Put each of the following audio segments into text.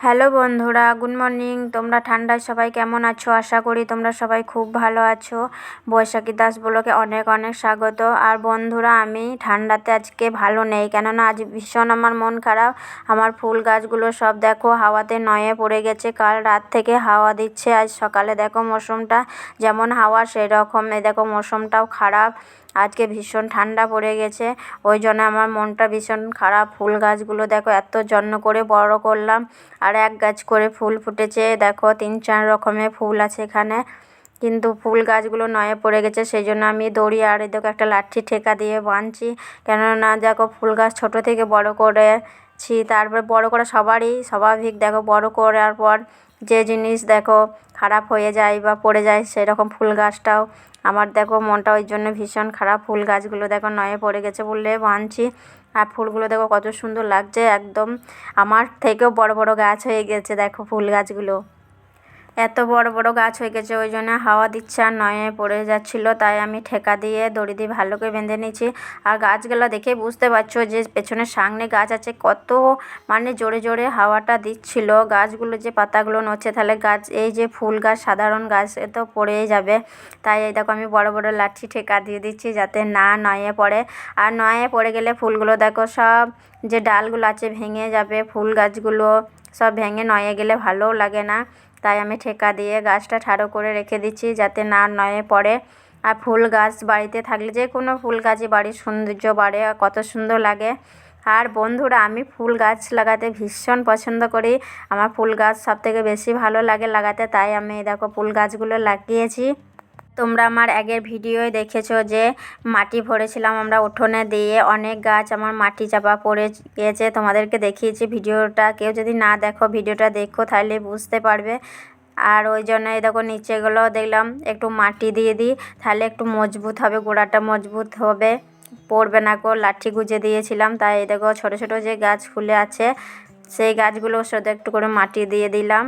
Hello বন্ধুরা, good morning. তোমরা ঠান্ডায় সবাই কেমন আছো? আশা করি তোমরা সবাই খুব ভালো আছো। বৈশাখী দাস ব্লকে অনেক অনেক স্বাগত। আর বন্ধুরা, আমি ঠান্ডাতে আজকে ভালো নেই। কেননা, আজ ভীষণ আমার মন খারাপ। আমার ফুল গাছগুলো সব দেখো, হাওয়াতে নয়ে পড়ে গেছে। কাল রাত থেকে হাওয়া দিচ্ছে। আজ সকালে দেখো মৌসুমটা যেমন হাওয়া সেই রকম এই দেখো মৌসুমটাও খারাপ। আজকে ভীষণ ঠান্ডা পড়ে গেছে। ওই জন্য আমার মনটা ভীষণ খারাপ। ফুল গাছগুলো দেখো, এত যত্ন করে বড় করলাম। আর এক গাছ করে ফুল ফুটেছে। দেখো, তিন চার রকমের ফুল আছে এখানে। কিন্তু ফুল গাছগুলো নয়ে পড়ে গেছে সেই জন্য আমি দড়ি আর এদিকে একটা লাঠি ঠেকা দিয়ে বাঁধছি। কেননা, দেখো, ফুল গাছ ছোটো থেকে বড় করেছি তারপর বড় করে সবারই স্বাভাবিক, দেখো বড় করার পর যে জিনিস দেখো খারাপ হয়ে যায় বা পড়ে যায় সেরকম ফুল গাছটাও। আমার দেখো মনটা ওই জন্য ভীষণ খারাপ, ফুল গাছগুলো দেখো নয়ে পড়ে গেছে বললে বাঁধছি আর ফুলগুলো দেখো কত সুন্দর লাগছে, একদম আমার থেকেও বড় বড় গাছ হয়ে গেছে, দেখো ফুল গাছগুলো। এত বড় বড় গাছ হয়ে গেছে, ওই জন্য হাওয়া দিচ্ছে আর নয়ে পড়ে যাচ্ছিল, তাই আমি ঠেকা দিয়ে দড়ি দিয়ে ভালো করে বেঁধে নিয়েছি। আর গাছগুলো দেখে বুঝতে পারছ যে পেছনের সামনে গাছ আছে, কত মানে জোরে জোরে হাওয়াটা দিচ্ছিল। গাছগুলো যে পাতাগুলো নড়ছে, তাহলে গাছ, এই যে ফুল গাছ, সাধারণ গাছ, এ তো পড়েই যাবে। তাই এই দেখো আমি বড় বড় লাঠি ঠেকা দিয়ে দিচ্ছি যাতে না নয়ে পড়ে। আর নয়ে পড়ে গেলে ফুলগুলো দেখো সব যে ডালগুলো আছে ভেঙে যাবে, ফুল গাছগুলো সব ভেঙে নয়ে গেলে ভালোও লাগে না। তাই আমি ঠেকা দিয়ে গাছটা ঠাড়ো করে রেখে দিচ্ছি যাতে না নয়ে পড়ে। আর ফুল গাছ বাড়িতে থাকলে যে কোনো ফুল গাছই বাড়ির সৌন্দর্য বাড়ে কত সুন্দর লাগে। আর বন্ধুরা, আমি ফুল গাছ লাগাতে ভীষণ পছন্দ করি। আমার ফুল গাছ সবথেকে বেশি ভালো লাগে লাগাতে, তাই আমি দেখো ফুল গাছগুলো লাগিয়েছি। তোমরা আমার আগের ভিডিওয় দেখেছ যে মাটি ভরেছিলাম আমরা উঠোনে দিয়ে, অনেক গাছ আমার মাটি চাপা পড়ে গিয়েছে তোমাদেরকে দেখিয়েছি ভিডিওটা। কেউ যদি না দেখো ভিডিওটা, দেখো তাহলে বুঝতে পারবে। আর ওই জন্য দেখো নিচেগুলো দেখলাম, একটু মাটি দিয়ে দিই, তাহলে একটু মজবুত হবে, গোড়াটা মজবুত হবে। পড়বে না কো লাঠি গুঁজে দিয়েছিলাম, তাই এই দেখো ছোটো ছোটো যে গাছ ফুলে আছে, সেই গাছগুলো শুধু একটু করে মাটি দিয়ে দিলাম।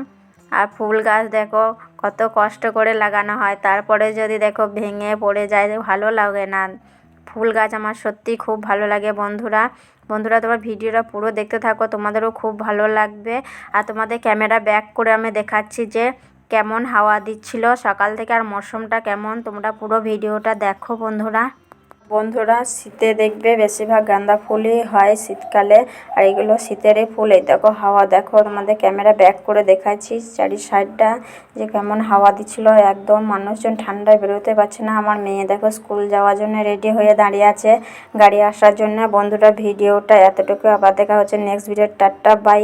আর ফুল গাছ দেখো, কত কষ্ট করে লাগানো হয়। তারপরে যদি দেখো ভেঙে পড়ে যায়, ভালো লাগে না। ফুল গাছ আমার সত্যি খুব ভালো লাগে বন্ধুরা। বন্ধুরা, তোমার ভিডিওটা পুরো দেখতে থাকো, তোমাদেরও খুব ভালো লাগবে। আর তোমাদের ক্যামেরা ব্যাক করে আমি দেখাচ্ছি যে কেমন হাওয়া দিচ্ছিল। সকাল থেকে আর মরশুমটা কেমন, তোমরা পুরো ভিডিওটা দেখো বন্ধুরা। বন্ধুরা, শীতে দেখবে বেশিরভাগ গাঁদা ফুলই হয় শীতকালে, আর এগুলো শীতেরই ফুল। এই দেখো হাওয়া, দেখো তোমাদের ক্যামেরা ব্যাক করে দেখাচ্ছি চারি সাইডটা যে কেমন হাওয়া দিচ্ছিল। একদম মানুষজন ঠান্ডায় বেরোতে পারছে না। আমার মেয়ে দেখো স্কুল যাওয়ার জন্য রেডি হয়ে দাঁড়িয়ে আছে গাড়ি আসার জন্য। বন্ধুরা, ভিডিওটা এতটুকু আবার দেখা হচ্ছে নেক্সট ভিডিও টাটা, বাই।